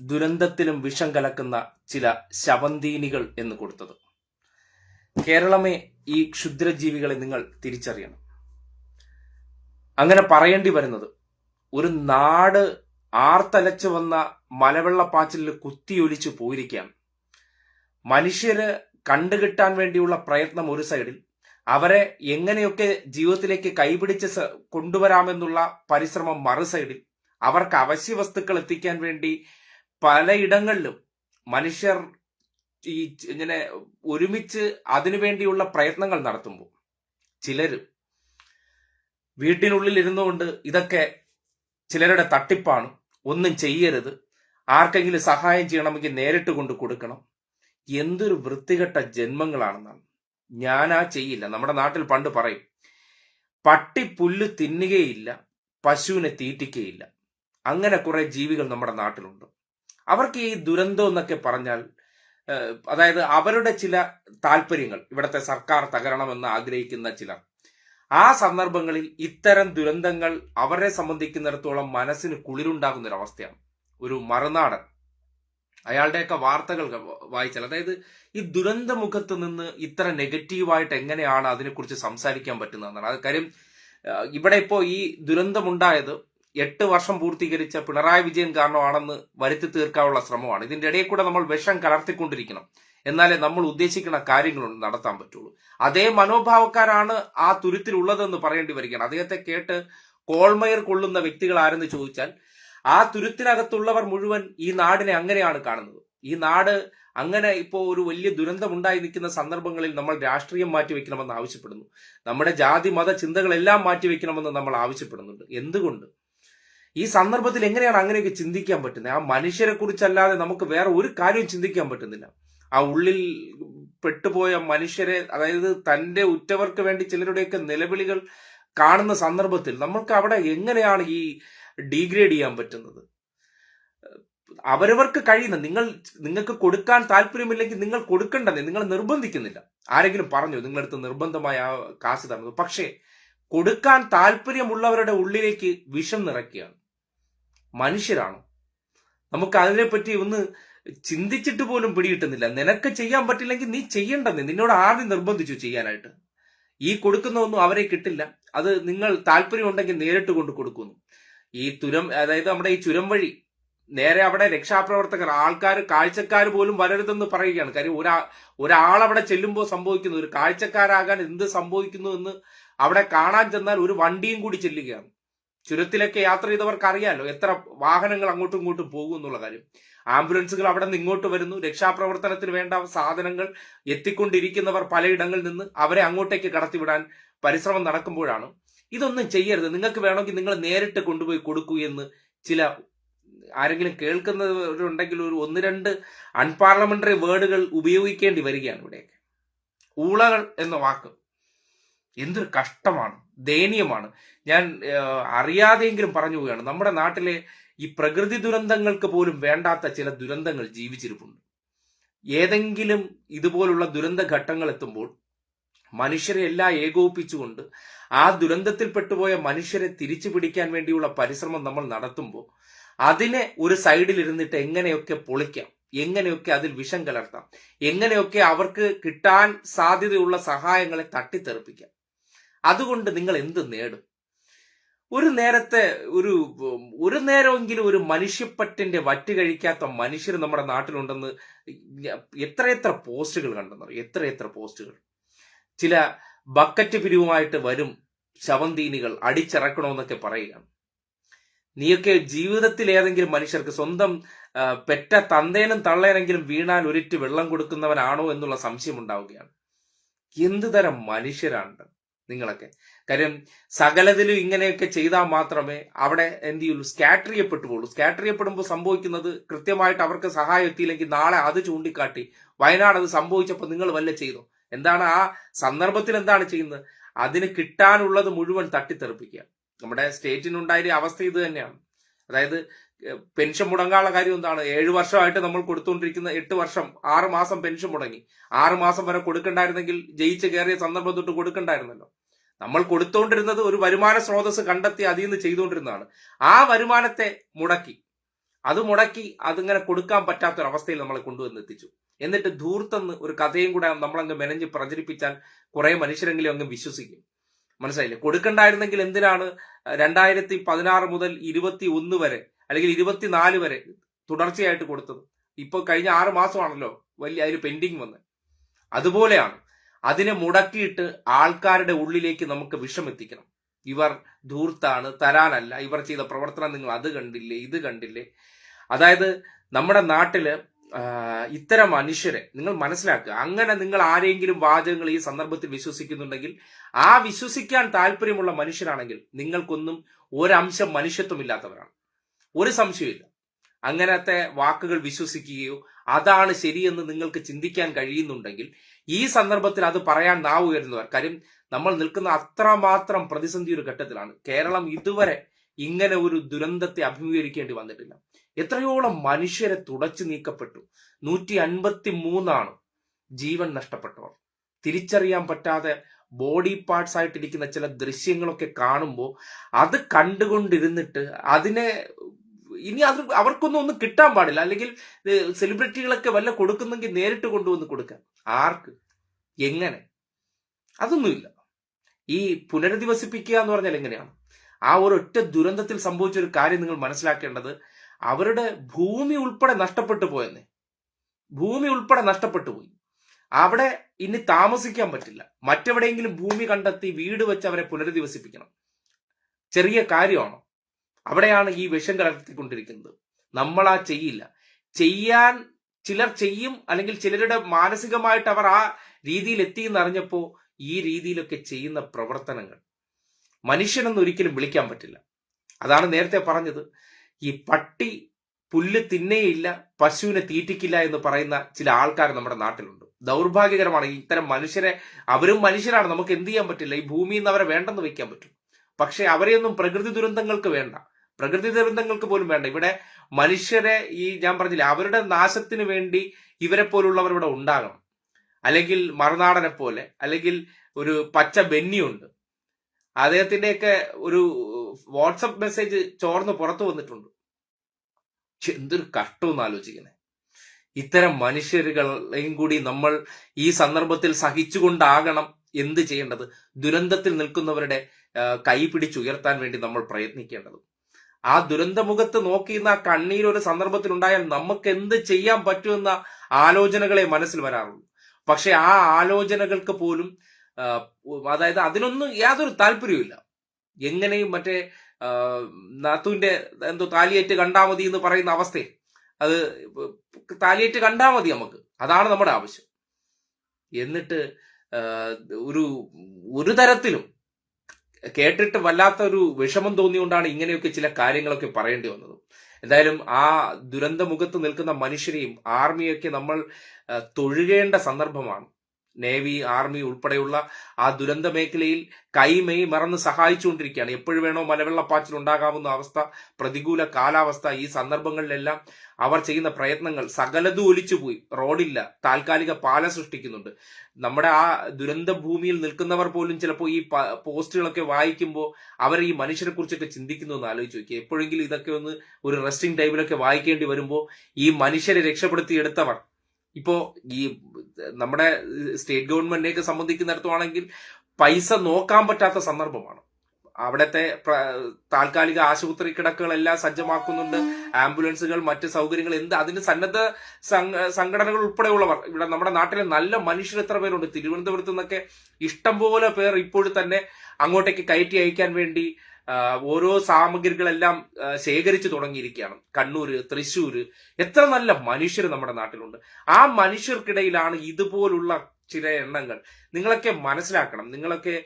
ദുരന്തത്തിലും വിഷം കലക്കുന്ന ചില ശവന്തീനികൾ എന്ന് കൊടുത്തത്. കേരളമേ ഈ ക്ഷുദ്രജീവികളെ നിങ്ങൾ തിരിച്ചറിയണം. അങ്ങനെ പറയേണ്ടി വരുന്നത് ഒരു നാട് ആർത്തലച്ചു വന്ന മലവെള്ളപ്പാച്ചിലിൽ കുത്തിയൊലിച്ചു പോയിരിക്കാം മനുഷ്യര് കണ്ടുകിട്ടാൻ വേണ്ടിയുള്ള പ്രയത്നം ഒരു സൈഡിൽ അവരെ എങ്ങനെയൊക്കെ ജീവിതത്തിലേക്ക് കൈപിടിച്ച് കൊണ്ടുവരാമെന്നുള്ള പരിശ്രമം മറു സൈഡിൽ അവർക്ക് അവശ്യ വസ്തുക്കൾ എത്തിക്കാൻ വേണ്ടി പലയിടങ്ങളിലും മനുഷ്യർ ഈ ഇങ്ങനെ ഒരുമിച്ച് അതിനുവേണ്ടിയുള്ള പ്രയത്നങ്ങൾ നടത്തുമ്പോൾ ചിലര് വീട്ടിനുള്ളിൽ ഇരുന്നുകൊണ്ട് ഇതൊക്കെ ചിലരുടെ തട്ടിപ്പാണ് ഒന്നും ചെയ്യരുത് ആർക്കെങ്കിലും സഹായം ചെയ്യണമെങ്കിൽ നേരിട്ട് കൊണ്ട് കൊടുക്കണം. എന്തൊരു വൃത്തികെട്ട ജന്മങ്ങളാണെന്നാണ്. ഞാനാ ചെയ്യില്ല. നമ്മുടെ നാട്ടിൽ പണ്ട് പറയും പട്ടി പുല്ല് തിന്നുകയില്ല പശുവിനെ തീറ്റിക്കുകയില്ല അങ്ങനെ കുറെ ജീവികൾ നമ്മുടെ നാട്ടിലുണ്ട്. അവർക്ക് ഈ ദുരന്തം എന്നൊക്കെ പറഞ്ഞാൽ അതായത് അവരുടെ ചില താല്പര്യങ്ങൾ ഇവിടുത്തെ സർക്കാർ തകരണമെന്ന് ആഗ്രഹിക്കുന്ന ചിലർ. ആ സന്ദർഭങ്ങളിൽ ഇത്തരം ദുരന്തങ്ങൾ അവരെ സംബന്ധിക്കുന്നിടത്തോളം മനസ്സിന് കുളിരുണ്ടാകുന്ന ഒരു അവസ്ഥയാണ്. ഒരു മറുനാടൻ അയാളുടെയൊക്കെ വാർത്തകൾ വായിച്ചാൽ അതായത് ഈ ദുരന്തമുഖത്ത് നിന്ന് ഇത്ര നെഗറ്റീവായിട്ട് എങ്ങനെയാണ് അതിനെക്കുറിച്ച് സംസാരിക്കാൻ പറ്റുന്നതെന്നാണ്. അത് കാര്യം ഇവിടെ ഇപ്പോ ഈ ദുരന്തമുണ്ടായത് എട്ട് വർഷം പൂർത്തീകരിച്ച പിണറായി വിജയൻ കാരണമാണെന്ന് വരുത്തി തീർക്കാനുള്ള ശ്രമമാണ്. ഇതിന്റെ ഇടയിൽ കൂടെ നമ്മൾ വിഷം കലർത്തിക്കൊണ്ടിരിക്കണം. എന്നാലേ നമ്മൾ ഉദ്ദേശിക്കുന്ന കാര്യങ്ങൾ നടത്താൻ പറ്റുള്ളൂ. അതേ മനോഭാവക്കാരാണ് ആ തുരുത്തിലുള്ളതെന്ന് പറയേണ്ടി വരികയാണ്. അദ്ദേഹത്തെ കേട്ട് കോൾമയർ കൊള്ളുന്ന വ്യക്തികൾ ആരെന്ന് ചോദിച്ചാൽ ആ തുരുത്തിനകത്തുള്ളവർ മുഴുവൻ ഈ നാടിനെ അങ്ങനെയാണ് കാണുന്നത്. ഈ നാട് അങ്ങനെ ഇപ്പോൾ ഒരു വലിയ ദുരന്തമുണ്ടായി നിൽക്കുന്ന സന്ദർഭങ്ങളിൽ നമ്മൾ രാഷ്ട്രീയം മാറ്റിവെക്കണമെന്ന് ആവശ്യപ്പെടുന്നു. നമ്മുടെ ജാതി മത ചിന്തകളെല്ലാം മാറ്റിവെക്കണമെന്ന് നമ്മൾ ആവശ്യപ്പെടുന്നുണ്ട്. എന്തുകൊണ്ട്? ഈ സന്ദർഭത്തിൽ എങ്ങനെയാണ് അങ്ങനെയൊക്കെ ചിന്തിക്കാൻ പറ്റുന്നത്? ആ മനുഷ്യരെ കുറിച്ചല്ലാതെ നമുക്ക് വേറെ ഒരു കാര്യവും ചിന്തിക്കാൻ പറ്റുന്നില്ല. ആ ഉള്ളിൽ പെട്ടുപോയ മനുഷ്യരെ അതായത് തന്റെ ഉറ്റവർക്ക് വേണ്ടി ചിലരുടെയൊക്കെ നിലവിളികൾ കാണുന്ന സന്ദർഭത്തിൽ നമ്മൾക്ക് അവിടെ എങ്ങനെയാണ് ഈ ഡീഗ്രേഡ് ചെയ്യാൻ പറ്റുന്നത്? അവരവർക്ക് കഴിയുന്ന നിങ്ങൾ നിങ്ങൾക്ക് കൊടുക്കാൻ താല്പര്യമില്ലെങ്കിൽ നിങ്ങൾ കൊടുക്കണ്ടെന്നേ നിങ്ങൾ നിർബന്ധിക്കുന്നില്ല. ആരെങ്കിലും പറഞ്ഞു നിങ്ങളടുത്ത് നിർബന്ധമായ ആ കാശ് തന്നത് പക്ഷേ കൊടുക്കാൻ താല്പര്യമുള്ളവരുടെ ഉള്ളിലേക്ക് വിഷം നിറയ്ക്കുകയാണ്. മനുഷ്യരാണോ. നമുക്ക് അതിനെപ്പറ്റി ഒന്ന് ചിന്തിച്ചിട്ട് പോലും പിടികിട്ടുന്നില്ല. നിനക്ക് ചെയ്യാൻ പറ്റില്ലെങ്കിൽ നീ ചെയ്യണ്ടെന്ന് നിന്നോട് ആദ്യം നിർബന്ധിച്ചു ചെയ്യാനായിട്ട്. ഈ കൊടുക്കുന്നതൊന്നും അവരെ കിട്ടില്ല. അത് നിങ്ങൾ താല്പര്യമുണ്ടെങ്കിൽ നേരിട്ട് കൊണ്ട് കൊടുക്കുന്നു. ഈ തുരം അതായത് നമ്മുടെ ഈ ചുരം വഴി നേരെ അവിടെ രക്ഷാപ്രവർത്തകർ ആൾക്കാർ കാഴ്ചക്കാർ പോലും വരരുതെന്ന് പറയുകയാണ്. കാര്യം ഒരാ ഒരാളവിടെ ചെല്ലുമ്പോൾ സംഭവിക്കുന്നു. ഒരു കാഴ്ചക്കാരാകാൻ എന്ത് സംഭവിക്കുന്നു എന്ന് അവിടെ കാണാൻ ചെന്നാൽ ഒരു വണ്ടിയും കൂടി ചെല്ലുകയാണ്. ചുരത്തിലൊക്കെ യാത്ര ചെയ്തവർക്ക് അറിയാലോ എത്ര വാഹനങ്ങൾ അങ്ങോട്ടും ഇങ്ങോട്ടും പോകും എന്നുള്ള കാര്യം. ആംബുലൻസുകൾ അവിടെ നിന്ന് ഇങ്ങോട്ട് വരുന്നു. രക്ഷാപ്രവർത്തനത്തിന് വേണ്ട സാധനങ്ങൾ എത്തിക്കൊണ്ടിരിക്കുന്നവർ പലയിടങ്ങളിൽ നിന്ന് അവരെ അങ്ങോട്ടേക്ക് കടത്തിവിടാൻ പരിശ്രമം നടക്കുമ്പോഴാണ്. ഇതൊന്നും ചെയ്യരുത്. നിങ്ങൾക്ക് വേണമെങ്കിൽ നിങ്ങൾ നേരിട്ട് കൊണ്ടുപോയി കൊടുക്കൂ എന്ന് ചില ആരെങ്കിലും കേൾക്കുന്നവരുണ്ടെങ്കിൽ ഒരു ഒന്ന് രണ്ട് അൺപാർലമെന്ററി വേർഡുകൾ ഉപയോഗിക്കേണ്ടി വരികയാണ് ഇവിടെയൊക്കെ ഊളകൾ എന്ന വാക്ക് എന്തൊരു കഷ്ടമാണ്. ദയനീയമാണ്. ഞാൻ അറിയാതെയെങ്കിലും പറഞ്ഞു പോവുകയാണ്. നമ്മുടെ നാട്ടിലെ ഈ പ്രകൃതി ദുരന്തങ്ങൾക്ക് പോലും വേണ്ടാത്ത ചില ദുരന്തങ്ങൾ ജീവിച്ചിരിപ്പുണ്ട്. ഏതെങ്കിലും ഇതുപോലുള്ള ദുരന്ത ഘട്ടങ്ങൾ എത്തുമ്പോൾ മനുഷ്യരെ എല്ലാം ഏകോപിപ്പിച്ചുകൊണ്ട് ആ ദുരന്തത്തിൽ പെട്ടുപോയ മനുഷ്യരെ തിരിച്ചു പിടിക്കാൻ വേണ്ടിയുള്ള പരിശ്രമം നമ്മൾ നടത്തുമ്പോൾ അതിനെ ഒരു സൈഡിൽ ഇരുന്നിട്ട് എങ്ങനെയൊക്കെ പൊളിക്കാം എങ്ങനെയൊക്കെ അതിൽ വിഷം കലർത്താം എങ്ങനെയൊക്കെ അവർക്ക് കിട്ടാൻ സാധ്യതയുള്ള സഹായങ്ങളെ തട്ടിത്തെറിപ്പിക്കാം. അതുകൊണ്ട് നിങ്ങൾ എന്ത് നേടും? ഒരു നേരത്തെ ഒരു ഒരു നേരമെങ്കിലും ഒരു മനുഷ്യപ്പറ്റിന്റെ വറ്റ് കഴിക്കാത്ത മനുഷ്യർ നമ്മുടെ നാട്ടിലുണ്ടെന്ന് എത്രയെത്ര പോസ്റ്റുകൾ കണ്ടെന്നറിയും? എത്രയെത്ര പോസ്റ്റുകൾ? ചില ബക്കറ്റ് പിരിവുമായിട്ട് വരും ശവന്തീനികൾ അടിച്ചിറക്കണമെന്നൊക്കെ പറയുകയാണ്. നീയൊക്കെ ജീവിതത്തിൽ ഏതെങ്കിലും മനുഷ്യർക്ക് സ്വന്തം പെറ്റ തന്തേനും തള്ളേനെങ്കിലും വീണാൽ ഒരിറ്റ് വെള്ളം കൊടുക്കുന്നവനാണോ എന്നുള്ള സംശയം ഉണ്ടാവുകയാണ്. എന്തുതരം മനുഷ്യരാണ് നിങ്ങളൊക്കെ. കാര്യം സകലത്തിലും ഇങ്ങനെയൊക്കെ ചെയ്താൽ മാത്രമേ അവിടെ എന്ത് ചെയ്യുള്ളൂ സ്കാറ്റർ ചെയ്യപ്പെട്ടു പോകുള്ളൂ സ്കാറ്റർ ചെയ്യപ്പെടുമ്പോൾ സംഭവിക്കുന്നത് കൃത്യമായിട്ട് അവർക്ക് സഹായം എത്തിയില്ലെങ്കിൽ നാളെ അത് ചൂണ്ടിക്കാട്ടി വയനാട് അത് സംഭവിച്ചപ്പോൾ നിങ്ങൾ വല്ല ചെയ്തു? എന്താണ് ആ സന്ദർഭത്തിൽ എന്താണ് ചെയ്യുന്നത്? അതിന് കിട്ടാനുള്ളത് മുഴുവൻ തട്ടിത്തെറിപ്പിക്കുക. നമ്മുടെ സ്റ്റേറ്റിനുണ്ടായ അവസ്ഥ ഇത് തന്നെയാണ്. അതായത് പെൻഷൻ മുടങ്ങാനുള്ള കാര്യം എന്താണ്? ഏഴു വർഷമായിട്ട് നമ്മൾ കൊടുത്തുകൊണ്ടിരിക്കുന്ന എട്ട് വർഷം ആറ് മാസം പെൻഷൻ മുടങ്ങി. ആറ് മാസം വരെ കൊടുക്കണ്ടായിരുന്നെങ്കിൽ ജയിച്ച് കയറിയ സന്ദർഭം തൊട്ട് കൊടുക്കണ്ടായിരുന്നല്ലോ. നമ്മൾ കൊടുത്തുകൊണ്ടിരുന്നത് ഒരു വരുമാന സ്രോതസ് കണ്ടെത്തി അതിൽ നിന്ന് ചെയ്തുകൊണ്ടിരുന്നതാണ്. ആ വരുമാനത്തെ മുടക്കി. അത് മുടക്കി അതിങ്ങനെ കൊടുക്കാൻ പറ്റാത്തൊരവസ്ഥയിൽ നമ്മളെ കൊണ്ടുവന്ന് എത്തിച്ചു. എന്നിട്ട് ധൂർത്തെന്ന് ഒരു കഥയും കൂടെ നമ്മളങ്ങ് മെനഞ്ഞ് പ്രചരിപ്പിച്ചാൽ കുറെ മനുഷ്യരെങ്കിലും അങ്ങ് വിശ്വസിക്കും. മനസ്സിലായില്ലേ? കൊടുക്കണ്ടായിരുന്നെങ്കിൽ എന്തിനാണ്? രണ്ടായിരത്തി പതിനാറ് മുതൽ ഇരുപത്തി ഒന്ന് വരെ അല്ലെങ്കിൽ ഇരുപത്തിനാല് വരെ തുടർച്ചയായിട്ട് കൊടുത്തത്. ഇപ്പൊ കഴിഞ്ഞ ആറ് മാസമാണല്ലോ വലിയ അതിൽ പെൻഡിങ് വന്ന്. അതുപോലെയാണ് അതിനെ മുടക്കിയിട്ട് ആൾക്കാരുടെ ഉള്ളിലേക്ക് നമുക്ക് വിഷം എത്തിക്കണം. ഇവർ ധൂർത്താണ് തരാനല്ല. ഇവർ ചെയ്ത പ്രവർത്തനം നിങ്ങൾ അത് കണ്ടില്ലേ ഇത് കണ്ടില്ലേ? അതായത് നമ്മുടെ നാട്ടിൽ ഇത്തരം മനുഷ്യരെ നിങ്ങൾ മനസ്സിലാക്കുക. അങ്ങനെ നിങ്ങൾ ആരെങ്കിലും വാചകങ്ങൾ ഈ സന്ദർഭത്തിൽ വിശ്വസിക്കുന്നുണ്ടെങ്കിൽ ആ വിശ്വസിക്കാൻ താല്പര്യമുള്ള മനുഷ്യരാണെങ്കിൽ നിങ്ങൾക്കൊന്നും ഒരംശം മനുഷ്യത്വമില്ലാത്തവരാണ് ഒരു സംശയമില്ല അങ്ങനത്തെ വാക്കുകൾ വിശ്വസിക്കുകയോ അതാണ് ശരിയെന്ന് നിങ്ങൾക്ക് ചിന്തിക്കാൻ കഴിയുന്നുണ്ടെങ്കിൽ ഈ സന്ദർഭത്തിൽ അത് പറയാൻ നാവ് ഉയരുന്നവർ കാര്യം നമ്മൾ നിൽക്കുന്ന അത്രമാത്രം പ്രതിസന്ധി ഒരു ഘട്ടത്തിലാണ്. കേരളം ഇതുവരെ ഇങ്ങനെ ഒരു ദുരന്തത്തെ അഭിമുഖീകരിക്കേണ്ടി വന്നിട്ടില്ല. എത്രയോളം മനുഷ്യരെ തുടച്ചു നീക്കപ്പെട്ടു. നൂറ്റി അൻപത്തി മൂന്നാണ് ജീവൻ നഷ്ടപ്പെട്ടവർ. തിരിച്ചറിയാൻ പറ്റാതെ ബോഡി പാർട്സ് ആയിട്ടിരിക്കുന്ന ചില ദൃശ്യങ്ങളൊക്കെ കാണുമ്പോൾ അത് കണ്ടുകൊണ്ടിരുന്നിട്ട് അതിനെ ഇനി അത് അവർക്കൊന്നും ഒന്നും കിട്ടാൻ പാടില്ല. അല്ലെങ്കിൽ സെലിബ്രിറ്റികളൊക്കെ വല്ല കൊടുക്കുന്നെങ്കിൽ നേരിട്ട് കൊണ്ടുവന്ന് കൊടുക്കാം. ആർക്ക്? എങ്ങനെ? അതൊന്നുമില്ല. ഈ പുനരധിവസിപ്പിക്കുക എന്ന് പറഞ്ഞാൽ എങ്ങനെയാണ്? ആ ഒരൊറ്റ ദുരന്തത്തിൽ സംഭവിച്ച ഒരു കാര്യം നിങ്ങൾ മനസ്സിലാക്കേണ്ടത് അവരുടെ ഭൂമി ഉൾപ്പെടെ നഷ്ടപ്പെട്ടു പോയെന്നേ. ഭൂമി ഉൾപ്പെടെ നഷ്ടപ്പെട്ടു പോയി. അവിടെ ഇനി താമസിക്കാൻ പറ്റില്ല. മറ്റെവിടെയെങ്കിലും ഭൂമി കണ്ടെത്തി വീട് വെച്ച് അവരെ പുനരധിവസിപ്പിക്കണം. ചെറിയ കാര്യമാണോ? അവിടെയാണ് ഈ വിഷം കലർത്തിക്കൊണ്ടിരിക്കുന്നത്. നമ്മൾ ആ ചെയ്യില്ല. ചെയ്യാൻ ചിലർ ചെയ്യും അല്ലെങ്കിൽ ചിലരുടെ മാനസികമായിട്ട് അവർ ആ രീതിയിൽ എത്തി അറിഞ്ഞപ്പോ ഈ രീതിയിലൊക്കെ ചെയ്യുന്ന പ്രവർത്തനങ്ങൾ മനുഷ്യനെന്ന് ഒരിക്കലും വിളിക്കാൻ പറ്റില്ല. അതാണ് നേരത്തെ പറഞ്ഞത്. ഈ പട്ടി പുല്ല് തിന്നേയില്ല പശുവിനെ തീറ്റിക്കില്ല എന്ന് പറയുന്ന ചില ആൾക്കാർ നമ്മുടെ നാട്ടിലുണ്ട്. ദൗർഭാഗ്യകരമാണ്. ഇത്തരം മനുഷ്യരെ അവരും മനുഷ്യരാണ്. നമുക്ക് എന്ത് ചെയ്യാൻ പറ്റില്ല? ഈ ഭൂമിയിൽ നിന്ന് അവരെ വേണ്ടെന്ന് വെക്കാൻ പറ്റും. പക്ഷെ അവരെയൊന്നും പ്രകൃതി ദുരന്തങ്ങൾക്ക് വേണ്ട. പ്രകൃതി ദുരന്തങ്ങൾക്ക് പോലും വേണ്ട. ഇവിടെ മനുഷ്യരെ ഈ ഞാൻ പറഞ്ഞില്ല അവരുടെ നാശത്തിന് വേണ്ടി ഇവരെ പോലുള്ളവർ ഇവിടെ ഉണ്ടാകണം. അല്ലെങ്കിൽ മറുനാടനെ പോലെ അല്ലെങ്കിൽ ഒരു പച്ച ബെന്നിയുണ്ട്. അദ്ദേഹത്തിന്റെയൊക്കെ ഒരു വാട്സപ്പ് മെസ്സേജ് ചോർന്ന് പുറത്തു വന്നിട്ടുണ്ട്. എന്തൊരു കഷ്ടമെന്ന് ആലോചിക്കുന്നത് ഇത്തരം മനുഷ്യരുകളെയും കൂടി നമ്മൾ ഈ സന്ദർഭത്തിൽ സഹിച്ചുകൊണ്ടാകണം എന്ത് ചെയ്യേണ്ടത്? ദുരന്തത്തിൽ നിൽക്കുന്നവരുടെ കൈ പിടിച്ചുയർത്താൻ വേണ്ടി നമ്മൾ പ്രയത്നിക്കേണ്ടത്. ആ ദുരന്തമുഖത്ത് നോക്കിയിരുന്ന ആ കണ്ണീർ ഒരു സന്ദർഭത്തിൽ ഉണ്ടായാൽ നമുക്ക് എന്ത് ചെയ്യാൻ പറ്റുമെന്ന ആലോചനകളെ മനസ്സിൽ വരാറുള്ളൂ പക്ഷെ ആ ആലോചനകൾക്ക് പോലും അതായത് അതിനൊന്നും യാതൊരു താല്പര്യവുമില്ല. എങ്ങനെയും മറ്റേ നാത്തുവിന്റെ എന്തോ താലിയേറ്റ് കണ്ടാ മതി എന്ന് പറയുന്ന അവസ്ഥയിൽ അത് താലിയേറ്റ് കണ്ടാ മതി നമുക്ക്. അതാണ് നമ്മുടെ ആവശ്യം. എന്നിട്ട് ഒരു ഒരു തരത്തിലും കേട്ടിട്ട് വല്ലാത്തൊരു വിഷമം തോന്നിയുകൊണ്ടാണ് ഇങ്ങനെയൊക്കെ ചില കാര്യങ്ങളൊക്കെ പറയേണ്ടി വന്നത്. എന്തായാലും ആ ദുരന്തമുഖത്ത് നിൽക്കുന്ന മനുഷ്യരെയും ആർമിയൊക്കെ നമ്മൾ തൊഴുകേണ്ട സന്ദർഭമാണ്. നേവി ആർമി ഉൾപ്പെടെയുള്ള ആ ദുരന്ത മേഖലയിൽ കൈമെയ് മറന്ന് സഹായിച്ചുകൊണ്ടിരിക്കുകയാണ്. എപ്പോഴും വേണോ മലവെള്ളപ്പാച്ചിൽ ഉണ്ടാകാവുന്ന അവസ്ഥ പ്രതികൂല കാലാവസ്ഥ ഈ സന്ദർഭങ്ങളിലെല്ലാം അവർ ചെയ്യുന്ന പ്രയത്നങ്ങൾ സകലതും ഒലിച്ചുപോയി. റോഡില്ല താൽക്കാലിക പാലം സൃഷ്ടിക്കുന്നുണ്ട്. നമ്മുടെ ആ ദുരന്ത ഭൂമിയിൽ നിൽക്കുന്നവർ പോലും ചിലപ്പോൾ ഈ പോസ്റ്റുകളൊക്കെ വായിക്കുമ്പോൾ അവർ ഈ മനുഷ്യരെ കുറിച്ചൊക്കെ ചിന്തിക്കുന്നു എന്ന് ആലോചിച്ച് നോക്കി എപ്പോഴെങ്കിലും ഇതൊക്കെ ഒന്ന് ഒരു റെസ്റ്റിംഗ് ടൈമിലൊക്കെ വായിക്കേണ്ടി വരുമ്പോൾ ഈ മനുഷ്യരെ രക്ഷപ്പെടുത്തിയെടുത്തവർ ഇപ്പോ ഈ നമ്മുടെ സ്റ്റേറ്റ് ഗവൺമെന്റിനെയൊക്കെ സംബന്ധിക്കുന്നിടത്തുവാണെങ്കിൽ പൈസ നോക്കാൻ പറ്റാത്ത സന്ദർഭമാണ്. അവിടത്തെ താൽക്കാലിക ആശുപത്രി കിടക്കുകളെല്ലാം സജ്ജമാക്കുന്നുണ്ട്. ആംബുലൻസുകൾ മറ്റ് സൗകര്യങ്ങൾ എന്ത് അതിന് സന്നദ്ധ സംഘടനകൾ ഉൾപ്പെടെയുള്ളവർ. ഇവിടെ നമ്മുടെ നാട്ടിലെ നല്ല മനുഷ്യർ എത്ര പേരുണ്ട്? തിരുവനന്തപുരത്ത് നിന്നൊക്കെ ഇഷ്ടംപോലെ പേർ ഇപ്പോഴും തന്നെ അങ്ങോട്ടേക്ക് കയറ്റി അയക്കാൻ വേണ്ടി ഓരോ സാമഗ്രികളെല്ലാം ശേഖരിച്ചു തുടങ്ങിയിരിക്കുകയാണ്. കണ്ണൂര് തൃശ്ശൂര് എത്ര നല്ല മനുഷ്യർ നമ്മുടെ നാട്ടിലുണ്ട്. ആ മനുഷ്യർക്കിടയിലാണ് ഇതുപോലുള്ള ചില എണ്ണങ്ങൾ. നിങ്ങളൊക്കെ മനസ്സിലാക്കണം നിങ്ങളൊക്കെ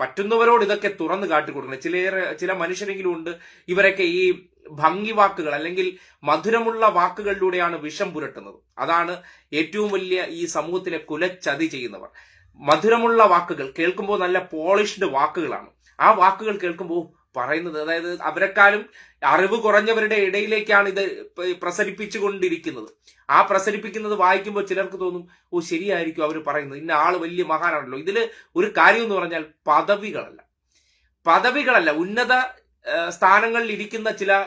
പറ്റുന്നവരോട് ഇതൊക്കെ തുറന്നു കാട്ടിക്കൊടുക്കണം. ചിലേറെ ചില മനുഷ്യരെങ്കിലും ഉണ്ട് ഇവരൊക്കെ ഈ ഭംഗി വാക്കുകൾ അല്ലെങ്കിൽ മധുരമുള്ള വാക്കുകളിലൂടെയാണ് വിഷം പുരട്ടുന്നത്. അതാണ് ഏറ്റവും വലിയ ഈ സമൂഹത്തിലെ കുലച്ചതി ചെയ്യുന്നവർ. മധുരമുള്ള വാക്കുകൾ കേൾക്കുമ്പോൾ നല്ല പോളിഷ്ഡ് വാക്കുകളാണ്. ആ വാക്കുകൾ കേൾക്കുമ്പോൾ പറയുന്നത് അതായത് അവരെക്കാളും അറിവ് കുറഞ്ഞവരുടെ ഇടയിലേക്കാണ് ഇത് പ്രസരിപ്പിച്ചു പ്രസരിപ്പിച്ചുകൊണ്ടിരിക്കുന്നത്. ആ പ്രസരിപ്പിക്കുന്നത് വായിക്കുമ്പോൾ ചിലർക്ക് തോന്നും ഓ ശരിയായിരിക്കും അവർ പറയുന്നത്. ഇന്ന ആൾ വലിയ മഹാനാണല്ലോ. ഇതിൽ ഒരു കാര്യം എന്ന് പറഞ്ഞാൽ പദവികളല്ല. പദവികളല്ല. ഉന്നത സ്ഥാനങ്ങളിൽ ഇരിക്കുന്ന ചില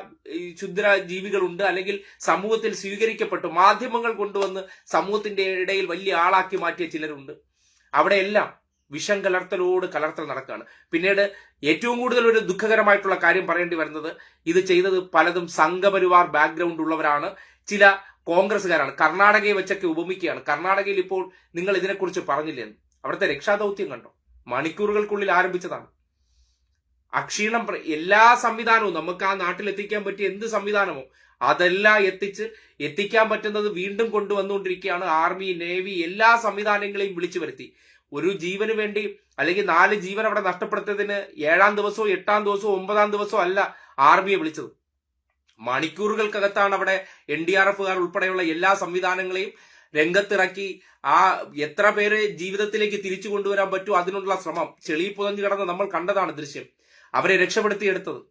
ക്ഷുദ്ര ജീവികളുണ്ട്. അല്ലെങ്കിൽ സമൂഹത്തിൽ സ്വീകരിക്കപ്പെട്ടു. മാധ്യമങ്ങൾ കൊണ്ടുവന്ന് സമൂഹത്തിന്റെ ഇടയിൽ വലിയ ആളാക്കി മാറ്റിയ ചിലരുണ്ട്. അവിടെയെല്ലാം വിഷം കലർത്തലോട് കലർത്തൽ നടക്കുകയാണ്. പിന്നീട് ഏറ്റവും കൂടുതൽ ഒരു ദുഃഖകരമായിട്ടുള്ള കാര്യം പറയേണ്ടി വരുന്നത് ഇത് ചെയ്തത് പലതും സംഘപരിവാർ ബാക്ക്ഗ്രൗണ്ട് ഉള്ളവരാണ്. ചില കോൺഗ്രസ്സുകാരാണ്. കർണാടകയെ വെച്ചൊക്കെ ഉപമിക്കുകയാണ്. കർണാടകയിൽ ഇപ്പോൾ നിങ്ങൾ ഇതിനെക്കുറിച്ച് പറഞ്ഞില്ലെന്ന് അവിടുത്തെ രക്ഷാദൗത്യം കണ്ടോ? മണിക്കൂറുകൾക്കുള്ളിൽ ആരംഭിച്ചതാണ്. അക്ഷീണം എല്ലാ സംവിധാനവും നമുക്ക് ആ നാട്ടിലെത്തിക്കാൻ പറ്റിയ എന്ത് സംവിധാനമോ അതെല്ലാം എത്തിച്ച് എത്തിക്കാൻ പറ്റുന്നത് വീണ്ടും കൊണ്ടുവന്നുകൊണ്ടിരിക്കുകയാണ് ആർമി നേവി എല്ലാ സംവിധാനങ്ങളെയും വിളിച്ചു വരുത്തി. ഒരു ജീവന് വേണ്ടി അല്ലെങ്കിൽ നാല് ജീവൻ അവിടെ നഷ്ടപ്പെടുത്തതിന് ഏഴാം ദിവസവും എട്ടാം ദിവസവും ഒമ്പതാം ദിവസവും അല്ല ആർമിയെ വിളിച്ചത്. മണിക്കൂറുകൾക്കകത്താണ് അവിടെ എൻ ഡി ആർ എഫുകാർ ഉൾപ്പെടെയുള്ള എല്ലാ സംവിധാനങ്ങളെയും രംഗത്തിറക്കി ആ എത്ര പേരെ ജീവിതത്തിലേക്ക് തിരിച്ചു കൊണ്ടുവരാൻ പറ്റുമോ അതിനുള്ള ശ്രമം. ചെളി പുതഞ്ഞു കിടന്ന് നമ്മൾ കണ്ടതാണ് ദൃശ്യം. അവരെ രക്ഷപ്പെടുത്തിയെടുത്തത്.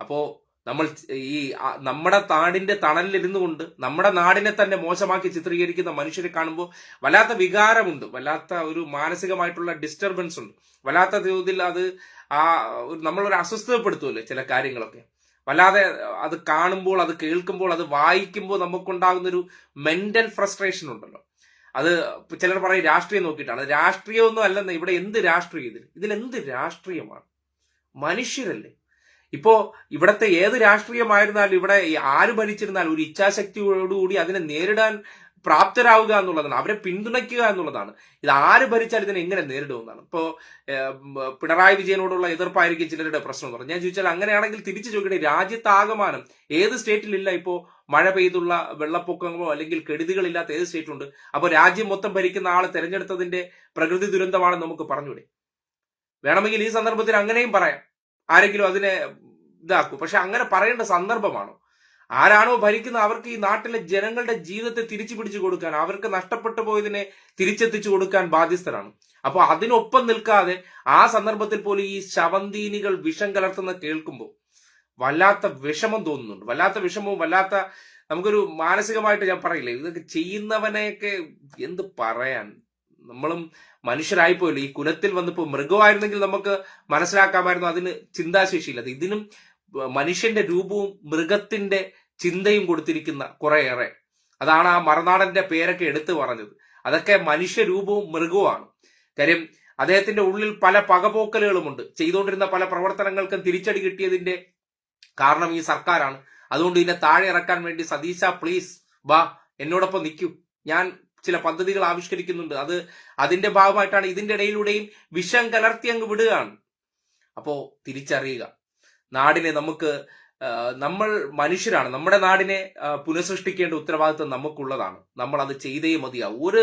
അപ്പോ നമ്മൾ ഈ നമ്മുടെ നാടിന്റെ തണലിലിരുന്നു കൊണ്ട് നമ്മുടെ നാടിനെ തന്നെ മോശമാക്കി ചിത്രീകരിക്കുന്ന മനുഷ്യരെ കാണുമ്പോൾ വല്ലാത്ത വികാരമുണ്ട് വല്ലാത്ത ഒരു മാനസികമായിട്ടുള്ള ഡിസ്റ്റർബൻസ് ഉണ്ട്. വല്ലാത്ത തോതിൽ അത് ആ നമ്മളൊരു അസ്വസ്ഥതപ്പെടുത്തുമല്ലോ ചില കാര്യങ്ങളൊക്കെ. വല്ലാതെ അത് കാണുമ്പോൾ അത് കേൾക്കുമ്പോൾ അത് വായിക്കുമ്പോൾ നമുക്കുണ്ടാകുന്ന ഒരു മെന്റൽ ഫ്രസ്ട്രേഷൻ ഉണ്ടല്ലോ. അത് ചിലർ പറയും രാഷ്ട്രീയം നോക്കിയിട്ടാണ്. രാഷ്ട്രീയമൊന്നും അല്ലെന്ന്. ഇവിടെ എന്ത് രാഷ്ട്രീയം ഇതിൽ? ഇതിൽ എന്ത് രാഷ്ട്രീയമാണ്? മനുഷ്യരല്ലേ? ഇപ്പോ ഇവിടത്തെ ഏത് രാഷ്ട്രീയമായിരുന്നാലും ഇവിടെ ആര് ഭരിച്ചിരുന്നാലും ഒരു ഇച്ഛാശക്തിയോടുകൂടി അതിനെ നേരിടാൻ പ്രാപ്തരാവുക എന്നുള്ളതാണ് അവരെ പിന്തുണയ്ക്കുക എന്നുള്ളതാണ്. ഇത് ആര് ഭരിച്ചാൽ ഇതിനെ എങ്ങനെ നേരിടുമെന്നാണ്. ഇപ്പോ പിണറായി വിജയനോടുള്ള എതിർപ്പായിരിക്കും ചിലരുടെ പ്രശ്നം എന്ന് പറഞ്ഞു ഞാൻ ചോദിച്ചാൽ അങ്ങനെയാണെങ്കിൽ തിരിച്ചു ചോദിക്കട്ടെ രാജ്യത്താകമാനം ഏത് സ്റ്റേറ്റിലില്ല ഇപ്പോ മഴ പെയ്തുള്ള വെള്ളപ്പൊക്കങ്ങളോ അല്ലെങ്കിൽ കെടുതികളില്ലാത്ത ഏത് സ്റ്റേറ്റുണ്ട്? അപ്പൊ രാജ്യം മൊത്തം ഭരിക്കുന്ന ആളെ തെരഞ്ഞെടുത്തതിന്റെ പ്രകൃതി ദുരന്തമാണെന്ന് നമുക്ക് പറഞ്ഞൂടെ വേണമെങ്കിൽ ഈ സന്ദർഭത്തിൽ അങ്ങനെയും പറയാം. ആരെങ്കിലും അതിനെ ഇതാക്കും. പക്ഷെ അങ്ങനെ പറയേണ്ട സന്ദർഭമാണോ. ആരാണോ ഭരിക്കുന്നത് അവർക്ക് ഈ നാട്ടിലെ ജനങ്ങളുടെ ജീവിതത്തെ തിരിച്ചു പിടിച്ചു കൊടുക്കാൻ അവർക്ക് നഷ്ടപ്പെട്ടു പോയതിനെ തിരിച്ചെത്തിച്ചു കൊടുക്കാൻ ബാധ്യസ്ഥരാണ്. അപ്പോൾ അതിനൊപ്പം നിൽക്കാതെ ആ സന്ദർഭത്തിൽ പോലും ഈ ശവന്തീനികൾ വിഷം കലർത്തുന്ന കേൾക്കുമ്പോൾ വല്ലാത്ത വിഷമം തോന്നുന്നുണ്ട്. വല്ലാത്ത വിഷമവും വല്ലാത്ത നമുക്കൊരു മാനസികമായിട്ട് ഞാൻ പറയില്ലേ ഇതൊക്കെ ചെയ്യുന്നവനെയൊക്കെ എന്ത് പറയാൻ നമ്മളും മനുഷ്യരായി മനുഷ്യരായിപ്പോയില്ല. ഈ കുലത്തിൽ വന്നപ്പോൾ മൃഗമായിരുന്നെങ്കിൽ നമുക്ക് മനസ്സിലാക്കാമായിരുന്നു അതിന് ചിന്താശേഷിയില്ല. ഇതിനും മനുഷ്യന്റെ രൂപവും മൃഗത്തിന്റെ ചിന്തയും കൊടുത്തിരിക്കുന്ന കുറേയേറെ. അതാണ് ആ മറനാടന്റെ പേരൊക്കെ എടുത്തു പറഞ്ഞത്. അതൊക്കെ മനുഷ്യരൂപവും മൃഗവുമാണ്. കാര്യം അദ്ദേഹത്തിന്റെ ഉള്ളിൽ പല പകപോക്കലുകളുമുണ്ട്. ചെയ്തുകൊണ്ടിരുന്ന പല പ്രവർത്തനങ്ങൾക്കും തിരിച്ചടി കിട്ടിയതിന്റെ കാരണം ഈ സർക്കാരാണ്. അതുകൊണ്ട് ഇതിനെ താഴെ ഇറക്കാൻ വേണ്ടി സതീശ പ്ലീസ് വാ എന്നോടൊപ്പം നിൽക്കൂ. ഞാൻ ചില പദ്ധതികൾ ആവിഷ്കരിക്കുന്നുണ്ട്. അത് അതിന്റെ ഭാഗമായിട്ടാണ് ഇതിന്റെ ഇടയിലൂടെയും വിഷം കലർത്തി അങ്ങ് വിടുകയാണ്. അപ്പോ തിരിച്ചറിയുക. നാടിനെ നമുക്ക് നമ്മൾ മനുഷ്യരാണ്. നമ്മുടെ നാടിനെ പുനഃസൃഷ്ടിക്കേണ്ട ഉത്തരവാദിത്വം നമുക്കുള്ളതാണ്. നമ്മൾ അത് ചെയ്തേ മതിയാവും ഒരു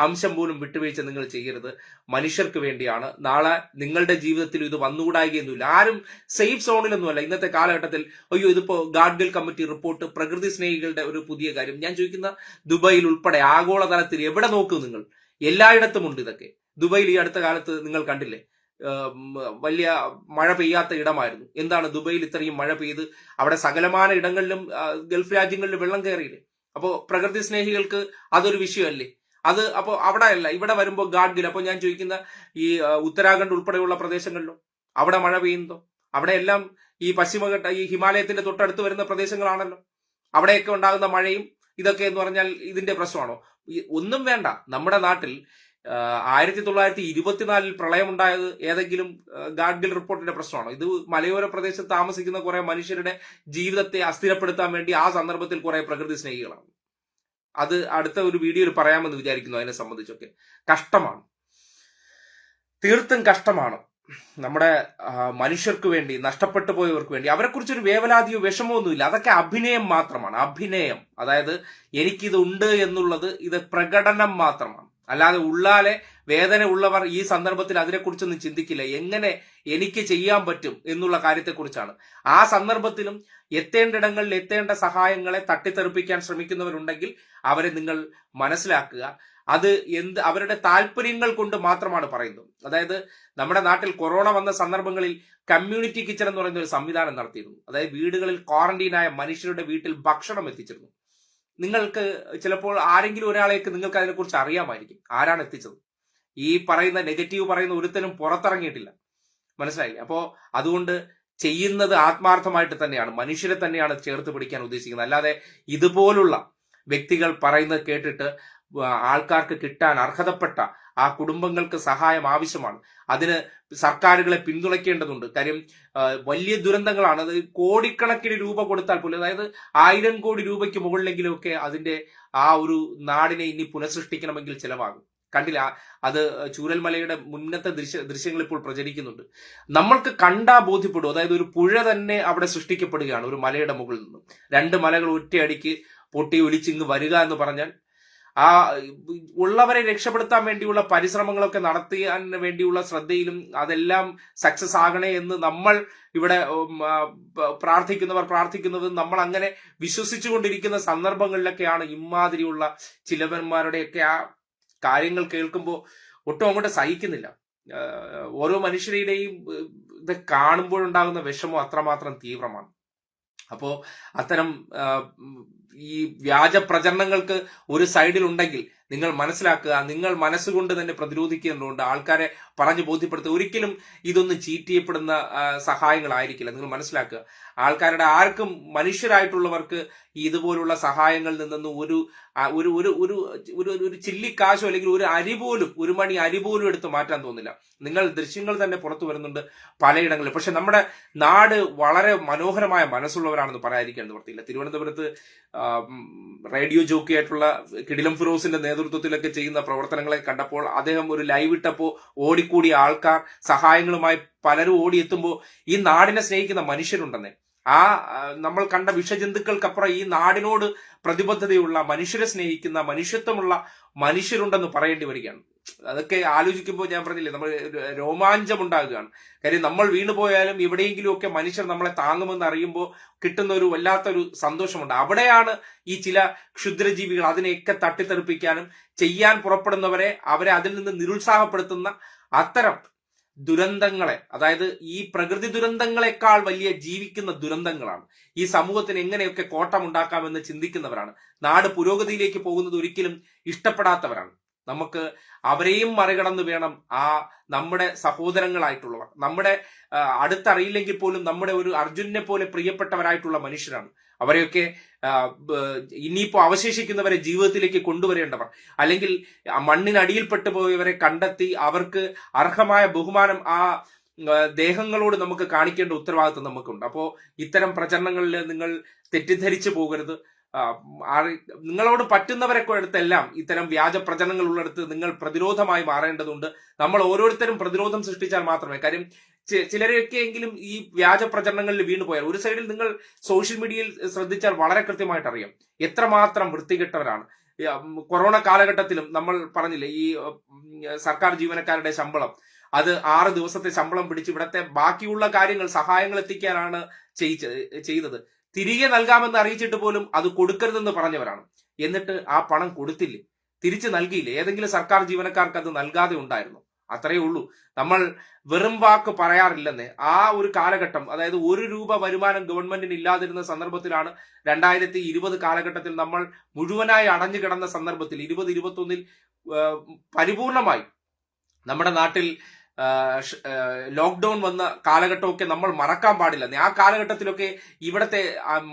അംശം പോലും വിട്ടുവീഴ്ച നിങ്ങൾ ചെയ്യരുത്. മനുഷ്യർക്ക് വേണ്ടിയാണ്. നാളെ നിങ്ങളുടെ ജീവിതത്തിൽ ഇത് വന്നുകൂടായികയൊന്നുമില്ല. ആരും സേഫ് സോണിലൊന്നുമല്ല. ഇന്നത്തെ കാലഘട്ടത്തിൽ അയ്യോ ഇതിപ്പോ ഗാഡ്ഗിൽ കമ്മിറ്റി റിപ്പോർട്ട് പ്രകൃതി സ്നേഹികളുടെ ഒരു പുതിയ കാര്യം. ഞാൻ ചോദിക്കുന്ന ദുബൈയിൽ ഉൾപ്പെടെ ആഗോളതലത്തിൽ എവിടെ നോക്കൂ നിങ്ങൾ? എല്ലായിടത്തും ഉണ്ട് ഇതൊക്കെ. ദുബൈയിൽ ഈ അടുത്ത കാലത്ത് നിങ്ങൾ കണ്ടില്ലേ? വലിയ മഴ പെയ്യാത്ത ഇടമായിരുന്നു. എന്താണ് ദുബൈയിൽ ഇത്രയും മഴ പെയ്ത് അവിടെ സകലമാന ഇടങ്ങളിലും ഗൾഫ് രാജ്യങ്ങളിലും വെള്ളം കയറിയില്ലേ? അപ്പോൾ പ്രകൃതി സ്നേഹികൾക്ക് അതൊരു വിഷയമല്ലേ? അത് അപ്പോൾ അവിടെ അല്ല ഇവിടെ വരുമ്പോൾ ഗാഡ്ഗിൽ അപ്പോൾ ഞാൻ ചോദിക്കുന്ന ഈ ഉത്തരാഖണ്ഡ് ഉൾപ്പെടെയുള്ള പ്രദേശങ്ങളിലോ? അവിടെ മഴ പെയ്യുന്നതോ? അവിടെ എല്ലാം ഈ പശ്ചിമഘട്ട ഈ ഹിമാലയത്തിന്റെ തൊട്ടടുത്ത് വരുന്ന പ്രദേശങ്ങളാണല്ലോ. അവിടെയൊക്കെ ഉണ്ടാകുന്ന മഴയും ഇതൊക്കെ എന്ന് പറഞ്ഞാൽ ഇതിന്റെ പ്രശ്നമാണോ? ഒന്നും വേണ്ട. നമ്മുടെ നാട്ടിൽ ആയിരത്തി തൊള്ളായിരത്തി ഇരുപത്തിനാലിൽ പ്രളയമുണ്ടായത് ഏതെങ്കിലും ഗാഡ്ഗിൽ റിപ്പോർട്ടിന്റെ പ്രശ്നമാണോ? ഇത് മലയോര പ്രദേശത്ത് താമസിക്കുന്ന കുറെ മനുഷ്യരുടെ ജീവിതത്തെ അസ്ഥിരപ്പെടുത്താൻ വേണ്ടി ആ സന്ദർഭത്തിൽ കുറെ പ്രകൃതി സ്നേഹികളാണ്. അത് അടുത്ത ഒരു വീഡിയോയിൽ പറയാമെന്ന് വിചാരിക്കുന്നു അതിനെ സംബന്ധിച്ചൊക്കെ. കഷ്ടമാണ്. തീർത്തും കഷ്ടമാണ്. നമ്മുടെ മനുഷ്യർക്ക് വേണ്ടി നഷ്ടപ്പെട്ടു പോയവർക്ക് വേണ്ടി. അവരെ കുറിച്ചൊരു വേവലാതിയോ വിഷമോ ഒന്നുമില്ല അതൊക്കെ അഭിനയം മാത്രമാണ്. അഭിനയം. അതായത് എനിക്കിത് ഉണ്ട് എന്നുള്ളത് ഇത് പ്രകടനം മാത്രമാണ്. അല്ലാതെ ഉള്ളാലെ വേദന ഉള്ളവർ ഈ സന്ദർഭത്തിൽ അതിനെക്കുറിച്ചൊന്നും ചിന്തിക്കില്ല. എങ്ങനെ എനിക്ക് ചെയ്യാൻ പറ്റും എന്നുള്ള കാര്യത്തെക്കുറിച്ചാണ്. ആ സന്ദർഭത്തിലും എത്തേണ്ടിടങ്ങളിൽ എത്തേണ്ട സഹായങ്ങളെ തട്ടിത്തെറിപ്പിക്കാൻ ശ്രമിക്കുന്നവരുണ്ടെങ്കിൽ അവരെ നിങ്ങൾ മനസ്സിലാക്കുക. അത് എന്ത് അവരുടെ താല്പര്യങ്ങൾ കൊണ്ട് മാത്രമാണ് പറയുന്നത്. അതായത് നമ്മുടെ നാട്ടിൽ കൊറോണ വന്ന സന്ദർഭങ്ങളിൽ കമ്മ്യൂണിറ്റി കിച്ചൺ എന്ന് പറയുന്ന ഒരു സംവിധാനം നടത്തിയിരുന്നു. അതായത് വീടുകളിൽ ക്വാറന്റീനായ മനുഷ്യരുടെ വീട്ടിൽ ഭക്ഷണം എത്തിച്ചിരുന്നു. നിങ്ങൾക്ക് ചിലപ്പോൾ ആരെങ്കിലും ഒരാളേക്ക് നിങ്ങൾക്ക് അതിനെക്കുറിച്ച് അറിയാമായിരിക്കും. ആരാണ് എത്തിച്ചത്? ഈ പറയുന്ന നെഗറ്റീവ് പറയുന്ന ഒരുത്തനും പുറത്തിറങ്ങിയിട്ടില്ല. മനസ്സിലായി? അപ്പോൾ അതുകൊണ്ട് ചെയ്യുന്നത് ആത്മാർത്ഥമായിട്ട് തന്നെയാണ്. മനുഷ്യരെ തന്നെയാണ് ചേർത്ത് പിടിക്കാൻ ഉദ്ദേശിക്കുന്നത്. അല്ലാതെ ഇതുപോലുള്ള വ്യക്തികൾ പറയുന്നത് കേട്ടിട്ട് ആൾക്കാർക്ക് കിട്ടാൻ അർഹതപ്പെട്ട ആ കുടുംബങ്ങൾക്ക് സഹായം ആവശ്യമാണ്. അതിന് സർക്കാരുകളെ പിന്തുണയ്ക്കേണ്ടതുണ്ട്. കാര്യം വലിയ ദുരന്തങ്ങളാണ്. അത് കോടിക്കണക്കിന് രൂപ കൊടുത്താൽ പോലും അതായത് ആയിരം കോടി രൂപയ്ക്ക് മുകളിലെങ്കിലുമൊക്കെ അതിന്റെ ആ ഒരു നാടിനെ ഇനി പുനഃസൃഷ്ടിക്കണമെങ്കിൽ ചിലവാകും. കണ്ടില്ല അത് ചൂരൽമലയുടെ മുന്നത്തെ ദൃശ്യ ദൃശ്യങ്ങൾ ഇപ്പോൾ പ്രചരിക്കുന്നുണ്ട്. നമ്മൾക്ക് കണ്ടാ ബോധ്യപ്പെടും. അതായത് ഒരു പുഴ തന്നെ അവിടെ സൃഷ്ടിക്കപ്പെടുകയാണ് ഒരു മലയുടെ മുകളിൽ നിന്നും. രണ്ട് മലകൾ ഒറ്റയടിക്ക് പൊട്ടി ഒലിച്ചിങ്ങ് വരിക എന്ന് പറഞ്ഞാൽ ആ ഉള്ളവരെ രക്ഷപ്പെടുത്താൻ വേണ്ടിയുള്ള പരിശ്രമങ്ങളൊക്കെ നടത്താൻ വേണ്ടിയുള്ള ശ്രദ്ധയിലും അതെല്ലാം സക്സസ് ആകണേ എന്ന് നമ്മൾ ഇവിടെ പ്രാർത്ഥിക്കുന്നവർ പ്രാർത്ഥിക്കുന്നത് നമ്മൾ അങ്ങനെ വിശ്വസിച്ചുകൊണ്ടിരിക്കുന്ന സന്ദർഭങ്ങളിലൊക്കെയാണ് ഇമാതിരിയുള്ള ചിലവന്മാരുടെയൊക്കെ ആ കാര്യങ്ങൾ കേൾക്കുമ്പോൾ ഒട്ടും അങ്ങോട്ട് സഹിക്കുന്നില്ല. ഓരോ മനുഷ്യരുടെയും ഇത് കാണുമ്പോഴുണ്ടാകുന്ന വിഷമം അത്രമാത്രം തീവ്രമാണ്. അപ്പോ അത്തരം ഈ വ്യാജ പ്രചരണങ്ങൾക്ക് ഒരു സൈഡിൽ ഉണ്ടെങ്കിൽ നിങ്ങൾ മനസ്സിലാക്കുക നിങ്ങൾ മനസ്സുകൊണ്ട് തന്നെ പ്രതിരോധിക്കേണ്ടതുണ്ട്. ആൾക്കാരെ പറഞ്ഞു ബോധ്യപ്പെടുത്തുക. ഒരിക്കലും ഇതൊന്നും ചീറ്റ് ചെയ്യപ്പെടുന്ന സഹായങ്ങളായിരിക്കില്ല. നിങ്ങൾ മനസ്സിലാക്കുക. ആൾക്കാരുടെ ആർക്കും മനുഷ്യരായിട്ടുള്ളവർക്ക് ഇതുപോലുള്ള സഹായങ്ങളിൽ നിന്നൊന്നും ഒരു ഒരു ഒരു ഒരു ഒരു ഒരു ചില്ലിക്കാശോ അല്ലെങ്കിൽ ഒരു അരി പോലും ഒരു മണി അരി പോലും എടുത്ത് മാറ്റാൻ തോന്നില്ല. നിങ്ങൾ ദൃശ്യങ്ങൾ തന്നെ പുറത്തു വരുന്നുണ്ട് പലയിടങ്ങളിൽ പക്ഷെ നമ്മുടെ നാട് വളരെ മനോഹരമായ മനസ്സുള്ളവരാണെന്ന് പറയാതിരിക്കാൻ നിവർത്തിയില്ല തിരുവനന്തപുരത്ത് റേഡിയോ ജോക്കി ആയിട്ടുള്ള കിടിലം ഫിറോസിന്റെ നേതൃത്വത്തിലൊക്കെ ചെയ്യുന്ന പ്രവർത്തനങ്ങളെ കണ്ടപ്പോൾ അദ്ദേഹം ഒരു ലൈവ് ഇട്ടപ്പോൾ ഓടിക്കൂടിയ ആൾക്കാർ സഹായങ്ങളുമായി പലരും ഓടിയെത്തുമ്പോൾ ഈ നാടിനെ സ്നേഹിക്കുന്ന മനുഷ്യരുണ്ടെന്നേ. ആ നമ്മൾ കണ്ട വിഷജന്തുക്കൾക്കപ്പുറം ഈ നാടിനോട് പ്രതിബദ്ധതയുള്ള മനുഷ്യരെ സ്നേഹിക്കുന്ന മനുഷ്യത്വമുള്ള മനുഷ്യരുണ്ടെന്ന് പറയേണ്ടി വരികയാണ്. അതൊക്കെ ആലോചിക്കുമ്പോൾ ഞാൻ പറഞ്ഞില്ലേ നമ്മൾ രോമാഞ്ചം ഉണ്ടാകുകയാണ് കാര്യം നമ്മൾ വീണുപോയാലും എവിടെയെങ്കിലും ഒക്കെ മനുഷ്യർ നമ്മളെ താങ്ങുമെന്ന് അറിയുമ്പോൾ കിട്ടുന്ന ഒരു വല്ലാത്തൊരു സന്തോഷമുണ്ട്. അവിടെയാണ് ഈ ചില ക്ഷുദ്രജീവികൾ അതിനെയൊക്കെ തട്ടിത്തെറിപ്പിക്കാനും ചെയ്യാൻ പുറപ്പെടുന്നവരെ അവരെ അതിൽ നിന്ന് നിരുത്സാഹപ്പെടുത്തുന്ന അത്തരം ദുരന്തങ്ങളെ അതായത് ഈ പ്രകൃതി ദുരന്തങ്ങളെക്കാൾ വലിയ ജീവിക്കുന്ന ദുരന്തങ്ങളാണ്. ഈ സമൂഹത്തിന് എങ്ങനെയൊക്കെ കോട്ടമുണ്ടാക്കാമെന്ന് ചിന്തിക്കുന്നവരാണ്. നാട് പുരോഗതിയിലേക്ക് പോകുന്നത് ഒരിക്കലും ഇഷ്ടപ്പെടാത്തവരാണ്. നമുക്ക് അവരെയും മറികടന്ന് വേണം ആ നമ്മുടെ സഹോദരങ്ങളായിട്ടുള്ളവർ. നമ്മുടെ അടുത്തറിയില്ലെങ്കിൽ പോലും നമ്മുടെ ഒരു അർജുനെ പോലെ പ്രിയപ്പെട്ടവരായിട്ടുള്ള മനുഷ്യരാണ്. അവരെയൊക്കെ ഇനിയിപ്പോ അവശേഷിക്കുന്നവരെ ജീവിതത്തിലേക്ക് കൊണ്ടുവരേണ്ടവർ. അല്ലെങ്കിൽ മണ്ണിനടിയിൽപ്പെട്ടു പോയവരെ കണ്ടെത്തി അവർക്ക് അർഹമായ ബഹുമാനം ആ ദേഹങ്ങളോട് നമുക്ക് കാണിക്കേണ്ട ഉത്തരവാദിത്വം നമുക്കുണ്ട്. അപ്പോ ഇത്തരം പ്രചരണങ്ങളിൽ നിങ്ങൾ തെറ്റിദ്ധരിച്ചു പോകരുത്. നിങ്ങളോട് പറ്റുന്നവരെ അടുത്തെല്ലാം ഇത്തരം വ്യാജ പ്രചരണങ്ങൾ ഉള്ളിടത്ത് നിങ്ങൾ പ്രതിരോധമായി മാറേണ്ടതുണ്ട്. നമ്മൾ ഓരോരുത്തരും പ്രതിരോധം സൃഷ്ടിച്ചാൽ മാത്രമേ. കാര്യം ചി- ചിലരെയൊക്കെയെങ്കിലും ഈ വ്യാജ പ്രചരണങ്ങളിൽ വീണുപോയാൽ ഒരു സൈഡിൽ നിങ്ങൾ സോഷ്യൽ മീഡിയയിൽ ശ്രദ്ധിച്ചാൽ വളരെ കൃത്യമായിട്ട് അറിയാം. എത്രമാത്രം വൃത്തികെട്ടവരാണ്. കൊറോണ കാലഘട്ടത്തിലും നമ്മൾ പറഞ്ഞില്ലേ ഈ സർക്കാർ ജീവനക്കാരുടെ ശമ്പളം. അത് ആറ് ദിവസത്തെ ശമ്പളം പിടിച്ച് ഇവിടത്തെ ബാക്കിയുള്ള കാര്യങ്ങൾ സഹായങ്ങൾ എത്തിക്കാനാണ് ചെയ്തത്. തിരികെ നൽകാമെന്ന് അറിയിച്ചിട്ട് പോലും അത് കൊടുക്കരുതെന്ന് പറഞ്ഞവരാണ്. എന്നിട്ട് ആ പണം കൊടുത്തില്ലേ? തിരിച്ചു നൽകിയില്ലേ? ഏതെങ്കിലും സർക്കാർ ജീവനക്കാർക്ക് അത് നൽകാതെ ഉണ്ടായിരുന്നു? അത്രയേ ഉള്ളൂ. നമ്മൾ വെറും വാക്ക് പറയാറില്ലെന്ന്. ആ ഒരു കാലഘട്ടം അതായത് ഒരു രൂപ വരുമാനം ഗവൺമെന്റിന് ഇല്ലാതിരുന്ന സന്ദർഭത്തിലാണ് രണ്ടായിരത്തി ഇരുപത് കാലഘട്ടത്തിൽ നമ്മൾ മുഴുവനായി അടഞ്ഞു കിടന്ന സന്ദർഭത്തിൽ ഇരുപത് ഇരുപത്തി ഒന്നിൽ പരിപൂർണമായി നമ്മുടെ നാട്ടിൽ ലോക്ക്ഡൌൺ വന്ന കാലഘട്ടമൊക്കെ നമ്മൾ മറക്കാൻ പാടില്ല ആ കാലഘട്ടത്തിലൊക്കെ ഇവിടത്തെ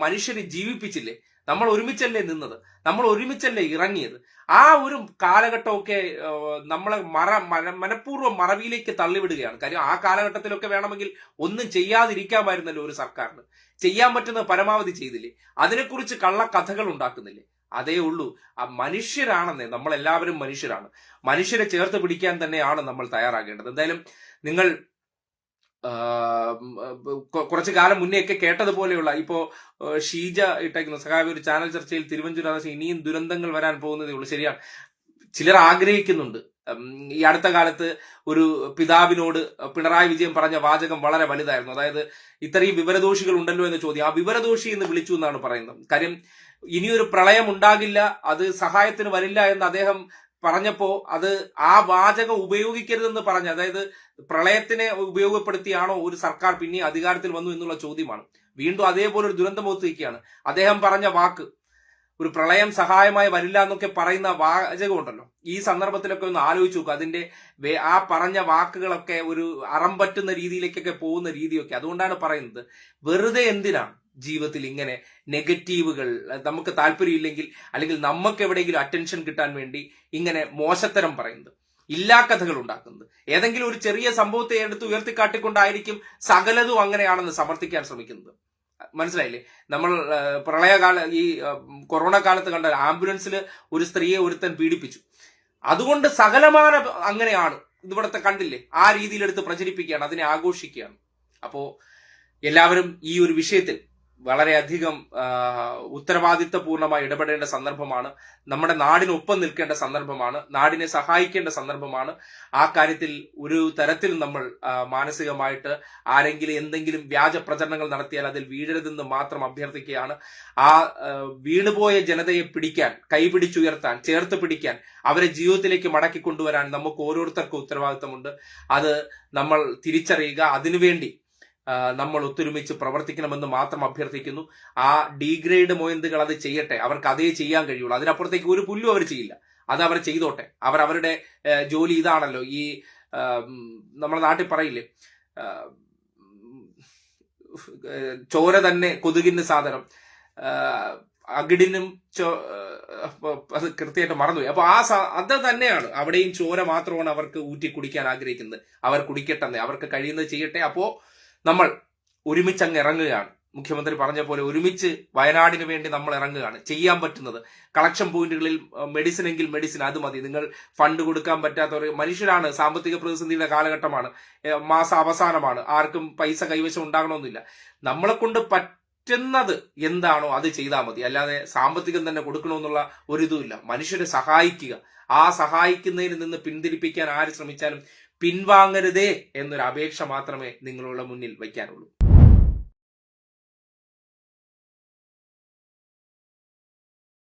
മനുഷ്യനെ ജീവിപ്പിച്ചില്ലേ? നമ്മൾ ഒരുമിച്ചല്ലേ നിന്നത്? നമ്മൾ ഒരുമിച്ചല്ലേ ഇറങ്ങിയത്? ആ ഒരു കാലഘട്ടമൊക്കെ നമ്മളെ മറ മന- മനഃപൂർവം മറവിയിലേക്ക് തള്ളിവിടുകയാണ്. കാര്യം ആ കാലഘട്ടത്തിലൊക്കെ വേണമെങ്കിൽ ഒന്നും ചെയ്യാതിരിക്കാമായിരുന്നല്ലോ ഒരു സർക്കാരിന്. ചെയ്യാൻ പറ്റുന്നത് പരമാവധി ചെയ്തില്ലേ? അതിനെക്കുറിച്ച് കള്ളക്കഥകൾ ഉണ്ടാക്കുന്നില്ലേ? അതേ ഉള്ളൂ. ആ മനുഷ്യരാണെന്നേ നമ്മളെല്ലാവരും മനുഷ്യരാണ്. മനുഷ്യരെ ചേർത്ത് പിടിക്കാൻ തന്നെയാണ് നമ്മൾ തയ്യാറാകേണ്ടത്. എന്തായാലും നിങ്ങൾ കുറച്ചു കാലം മുന്നേ ഒക്കെ കേട്ടതുപോലെയുള്ള ഇപ്പോ ഷീജ ഇട്ടേക്കുന്ന. സഹാബി ഒരു ചാനൽ ചർച്ചയിൽ തിരുവഞ്ചൂർ ആകാശം ഇനിയും ദുരന്തങ്ങൾ വരാൻ പോകുന്നതേ ഉള്ളൂ. ശരിയാണ്. ചിലർ ആഗ്രഹിക്കുന്നുണ്ട്. ഈ അടുത്ത കാലത്ത് ഒരു പിതാവിനോട് പിണറായി വിജയൻ പറഞ്ഞ വാചകം വളരെ വലുതായിരുന്നു. അതായത് ഇത്രയും വിവരദോഷികൾ ഉണ്ടല്ലോ എന്ന ചോദ്യം. ആ വിവരദോഷി എന്ന് വിളിച്ചു എന്നാണ് പറയുന്നത്. കാര്യം ഇനിയൊരു പ്രളയം ഉണ്ടാകില്ല അത് സഹായത്തിന് വരില്ല എന്ന് അദ്ദേഹം പറഞ്ഞപ്പോ അത് ആ വാചകം ഉപയോഗിക്കരുതെന്ന് പറഞ്ഞ അതായത് പ്രളയത്തിനെ ഉപയോഗപ്പെടുത്തിയാണോ ഒരു സർക്കാർ പിന്നെ അധികാരത്തിൽ വന്നു എന്നുള്ള ചോദ്യമാണ്. വീണ്ടും അതേപോലെ ഒരു ദുരന്തം നിൽക്കുകയാണ് അദ്ദേഹം പറഞ്ഞ വാക്ക് ഒരു പ്രളയം സഹായമായി വരില്ല എന്നൊക്കെ പറയുന്ന വാചകമുണ്ടല്ലോ ഈ സന്ദർഭത്തിലൊക്കെ ഒന്ന് ആലോചിച്ച് നോക്കുക അതിന്റെ ആ പറഞ്ഞ വാക്കുകളൊക്കെ ഒരു അറം പറ്റുന്ന രീതിയിലേക്കൊക്കെ പോകുന്ന രീതിയൊക്കെ. അതുകൊണ്ടാണ് പറയുന്നത് വെറുതെ എന്തിനാണ് ജീവിതത്തിൽ ഇങ്ങനെ നെഗറ്റീവുകൾ നമുക്ക് താല്പര്യമില്ലെങ്കിൽ അല്ലെങ്കിൽ നമുക്ക് എവിടെയെങ്കിലും അറ്റൻഷൻ കിട്ടാൻ വേണ്ടി ഇങ്ങനെ മോശത്തരം പറയുന്നത് ഇല്ലാ കഥകൾ ഉണ്ടാക്കുന്നത്. ഏതെങ്കിലും ഒരു ചെറിയ സംഭവത്തെ എടുത്ത് ഉയർത്തിക്കാട്ടിക്കൊണ്ടായിരിക്കും സകലതും അങ്ങനെയാണെന്ന് സമർത്ഥിക്കാൻ ശ്രമിക്കുന്നത്. മനസ്സിലായില്ലേ? നമ്മൾ പ്രളയകാല ഈ കൊറോണ കാലത്ത് കണ്ട ആംബുലൻസിൽ ഒരു സ്ത്രീയെ ഒരുത്തൻ പീഡിപ്പിച്ചു. അതുകൊണ്ട് സകലമാന അങ്ങനെയാണ് ഇതിവിടത്തെ കണ്ടില്ലേ? ആ രീതിയിലെടുത്ത് പ്രചരിപ്പിക്കുകയാണ് അതിനെ ആഘോഷിക്കുകയാണ്. അപ്പോ എല്ലാവരും ഈ ഒരു വിഷയത്തിൽ വളരെയധികം ഉത്തരവാദിത്തപൂർണമായി ഇടപെടേണ്ട സന്ദർഭമാണ്. നമ്മുടെ നാടിനൊപ്പം നിൽക്കേണ്ട സന്ദർഭമാണ്. നാടിനെ സഹായിക്കേണ്ട സന്ദർഭമാണ്. ആ കാര്യത്തിൽ ഒരു തരത്തിൽ നമ്മൾ മാനസികമായിട്ട് ആരെങ്കിലും എന്തെങ്കിലും വ്യാജ പ്രചരണങ്ങൾ നടത്തിയാൽ അതിൽ വീഴരുതെന്ന് മാത്രം അഭ്യർത്ഥിക്കുകയാണ്. ആ വീണുപോയ ജനതയെ പിടിക്കാൻ കൈപിടിച്ചുയർത്താൻ ചേർത്ത് പിടിക്കാൻ അവരെ ജീവിതത്തിലേക്ക് മടക്കി കൊണ്ടുവരാൻ നമുക്ക് ഓരോരുത്തർക്കും ഉത്തരവാദിത്തമുണ്ട്. അത് നമ്മൾ തിരിച്ചറിയുക. അതിനുവേണ്ടി നമ്മൾ ഒത്തൊരുമിച്ച് പ്രവർത്തിക്കണമെന്ന് മാത്രം അഭ്യർത്ഥിക്കുന്നു. ആ ഡിഗ്രേഡ് മൊയന്തുകൾ അത് ചെയ്യട്ടെ. അവർക്ക് അതേ ചെയ്യാൻ കഴിയുള്ളൂ. അതിനപ്പുറത്തേക്ക് ഒരു പുല്ലും അവർ ചെയ്യില്ല. അത് അവർ ചെയ്തോട്ടെ. അവർ അവരുടെ ജോലി ഇതാണല്ലോ. ഈ നമ്മുടെ നാട്ടിൽ പറയില്ലേ? ചോര തന്നെ കൊതുകിന് സാധനം. അകിടിനും ചോ അത് കൃത്യമായിട്ട് മറന്നുപോയി. അപ്പൊ ആ അത് തന്നെയാണ്. അവിടെയും ചോര മാത്രമാണ് അവർക്ക് ഊറ്റി കുടിക്കാൻ ആഗ്രഹിക്കുന്നത്. അവർ കുടിക്കട്ടെ അവർക്ക് കഴിയുന്നത് ചെയ്യട്ടെ. അപ്പോ നമ്മൾ ഒരുമിച്ച് അങ്ങ് ഇറങ്ങുകയാണ്. മുഖ്യമന്ത്രി പറഞ്ഞ പോലെ ഒരുമിച്ച് വയനാടിന് വേണ്ടി നമ്മൾ ഇറങ്ങുകയാണ്. ചെയ്യാൻ പറ്റുന്നത്. കളക്ഷൻ പോയിന്റുകളിൽ മെഡിസിൻ എങ്കിൽ മെഡിസിൻ അത് മതി. നിങ്ങൾ ഫണ്ട് കൊടുക്കാൻ പറ്റാത്തവർ മനുഷ്യരാണ്. സാമ്പത്തിക പ്രതിസന്ധിയുടെ കാലഘട്ടമാണ്. മാസ അവസാനമാണ്. ആർക്കും പൈസ കൈവശം ഉണ്ടാകണമെന്നില്ല. നമ്മളെ കൊണ്ട് പറ്റുന്നത് എന്താണോ അത് ചെയ്താൽ മതി. അല്ലാതെ സാമ്പത്തികം തന്നെ കൊടുക്കണമെന്നുള്ള ഒരിതുമില്ല മനുഷ്യരെ സഹായിക്കുക. ആ സഹായിക്കുന്നതിൽ നിന്ന് പിന്തിരിപ്പിക്കാൻ ആര് ശ്രമിച്ചാലും പിൻവാങ്ങരുതേ എന്നൊരു അപേക്ഷ മാത്രമേ നിങ്ങളുടെ മുന്നിൽ വയ്ക്കാനുള്ളൂ.